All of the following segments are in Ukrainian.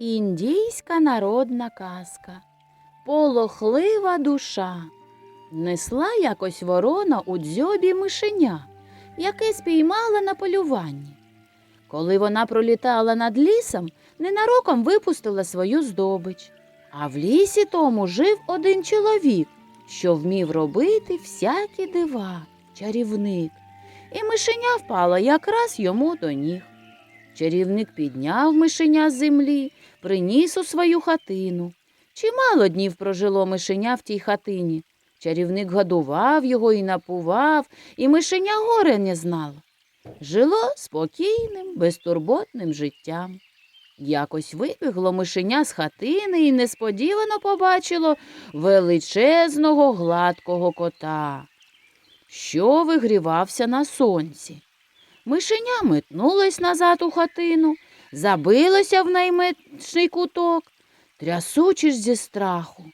Індійська народна казка. Полохлива душа. Несла якось ворона у дзьобі мишеня, яке спіймала на полюванні. Коли вона пролітала над лісом, ненароком випустила свою здобич. А в лісі тому жив один чоловік, що вмів робити всякі дива, чарівник. І мишеня впала якраз йому до ніг. Чарівник підняв мишеня з землі, приніс у свою хатину. Чимало днів прожило мишеня в тій хатині. Чарівник годував його і напував, і мишеня горе не знало. Жило спокійним, безтурботним життям. Якось вибігло мишеня з хатини і несподівано побачило величезного гладкого кота, що вигрівався на сонці. Мишеня метнулась назад у хатину, забилося в найменший куток, трясучись зі страху.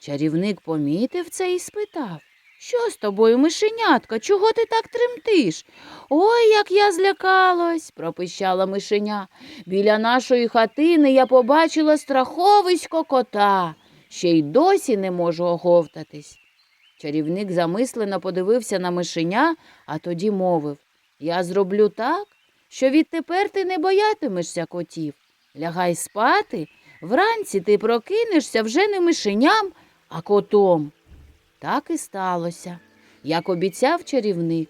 Чарівник помітив це і спитав Що з тобою, мишенятка? Чого ти так тремтиш? Ой, як я злякалась, пропищала мишеня. Біля нашої хатини я побачила страховисько кота, ще й досі не можу оговтатись. Чарівник замислено подивився на мишеня, а тоді мовив Я зроблю так, що відтепер ти не боятимешся котів. Лягай спати, вранці ти прокинешся вже не мишеням, а котом. Так і сталося, як обіцяв чарівник.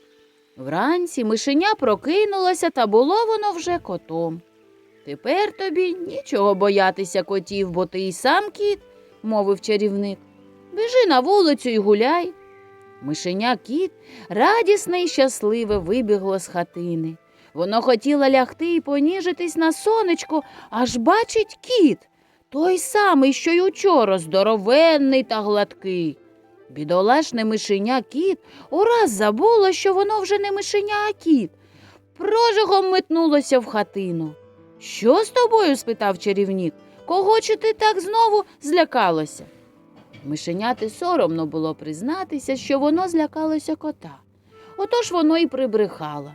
Вранці мишеня прокинулося, та було воно вже котом. Тепер тобі нічого боятися котів, бо ти й сам кіт, мовив чарівник. Біжи на вулицю і гуляй. Мишеня кіт радісне і щасливе вибігло з хатини. Воно хотіло лягти і поніжитись на сонечку, аж бачить кіт, той самий, що й учора, здоровенний та гладкий. Бідолашне мишеня кіт ураз забуло, що воно вже не мишеня, а кіт. Прожигом метнулося в хатину. Що з тобою? спитав чарівник. Кого чи ти так знову злякалося? Мишеняти соромно було признатися, що воно злякалося кота. Отож воно й прибрехало.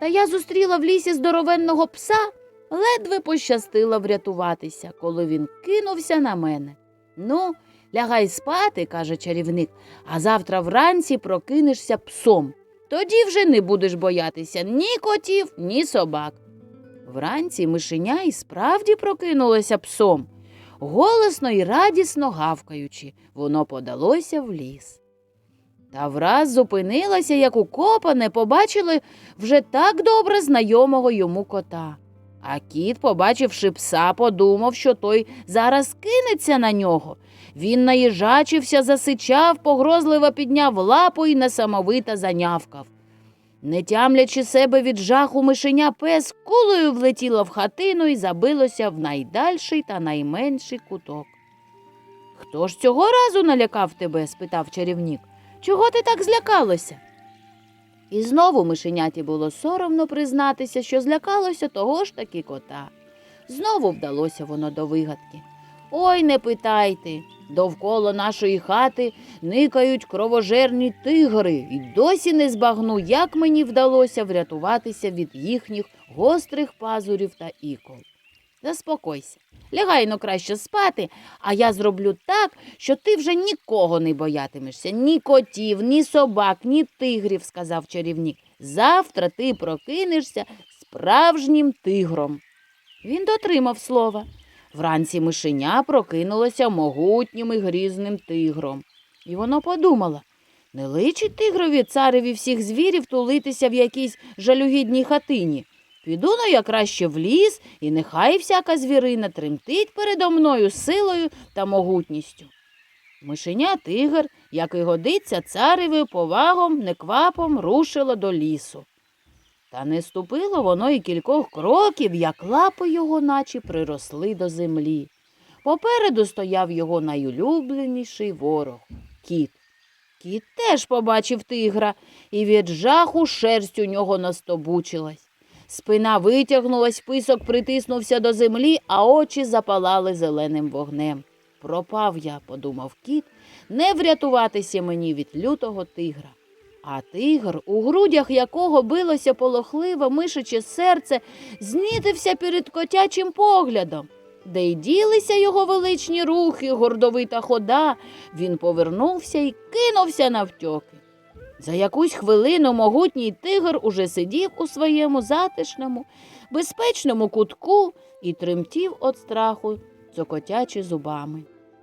Та я зустріла в лісі здоровенного пса, ледве пощастила врятуватися, коли він кинувся на мене. Ну, лягай спати, каже чарівник, а завтра вранці прокинешся псом. Тоді вже не будеш боятися ні котів, ні собак. Вранці мишеня і справді прокинулося псом. Голосно і радісно гавкаючи, воно подалося в ліс. Та враз зупинилася, як укопане, побачили вже так добре знайомого йому кота. А кіт, побачивши пса, подумав, що той зараз кинеться на нього. Він наїжачився, засичав, погрозливо підняв лапу і несамовито занявкав. Не тямлячи себе від жаху мишеня, пес кулею влетіло в хатину і забилося в найдальший та найменший куток. Хто ж цього разу налякав тебе? спитав чарівник. Чого ти так злякалося? І знову мишеняті було соромно признатися, що злякалося того ж таки кота. Знову вдалося воно до вигадки. Ой, не питайте. Довкола нашої хати никають кровожерні тигри, і досі не збагну, як мені вдалося врятуватися від їхніх гострих пазурів та ікол. Заспокойся, лягай но краще спати, а я зроблю так, що ти вже нікого не боятимешся, ні котів, ні собак, ні тигрів, сказав чарівник. Завтра ти прокинешся справжнім тигром. Він дотримав слова. Вранці мишеня прокинулося могутнім і грізним тигром. І воно подумало, не личить тигрові цареві всіх звірів тулитися в якійсь жалюгідній хатині. Піду но я краще в ліс, і нехай всяка звірина тремтить передо мною силою та могутністю. Мишеня тигр, як і годиться, цареві повагом, неквапом рушило до лісу. Та не ступило воно і кількох кроків, як лапи його наче приросли до землі. Попереду стояв його найулюбленіший ворог кіт. Кіт теж побачив тигра, і від жаху шерсть у нього настобучилась. Спина витягнулась, писок притиснувся до землі, а очі запалали зеленим вогнем. Пропав я, подумав кіт, не врятуватися мені від лютого тигра. А тигр, у грудях якого билося полохливе мишиче серце, знітився перед котячим поглядом. де й ділися його величні рухи, гордовита хода, він повернувся і кинувся навтьоки. За якусь хвилину могутній тигр уже сидів у своєму затишному, безпечному кутку і тремтів від страху, цокотячи зубами.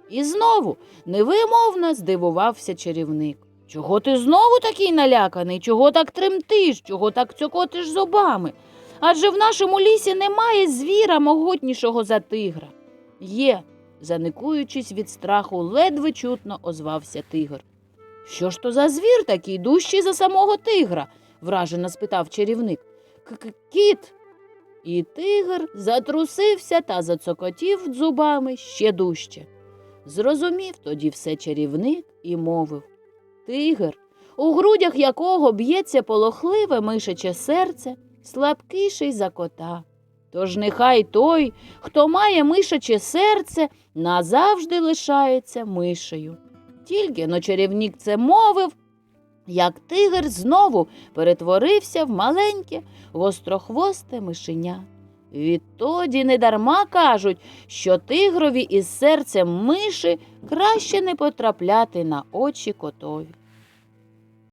І знову невимовно здивувався чарівник. Чого ти знову такий наляканий? Чого так тремтиш? Чого так цокотиш зубами? Адже в нашому лісі немає звіра могутнішого за тигра. Є, заникуючись від страху, ледве чутно озвався тигр. Що ж то за звір такий дужчий за самого тигра? вражено спитав чарівник. «К-к- Кіт. І тигр затрусився та зацокотів зубами ще дужче. Зрозумів тоді все чарівник і мовив Тигр, у грудях якого б'ється полохливе мишаче серце, слабкіший за кота. Тож нехай той, хто має мишаче серце, назавжди лишається мишею. Тільки но чарівник це мовив, як тигр знову перетворився в маленьке гострохвосте мишеня. Відтоді недарма кажуть, що тигрові із серцем миші краще не потрапляти на очі котові.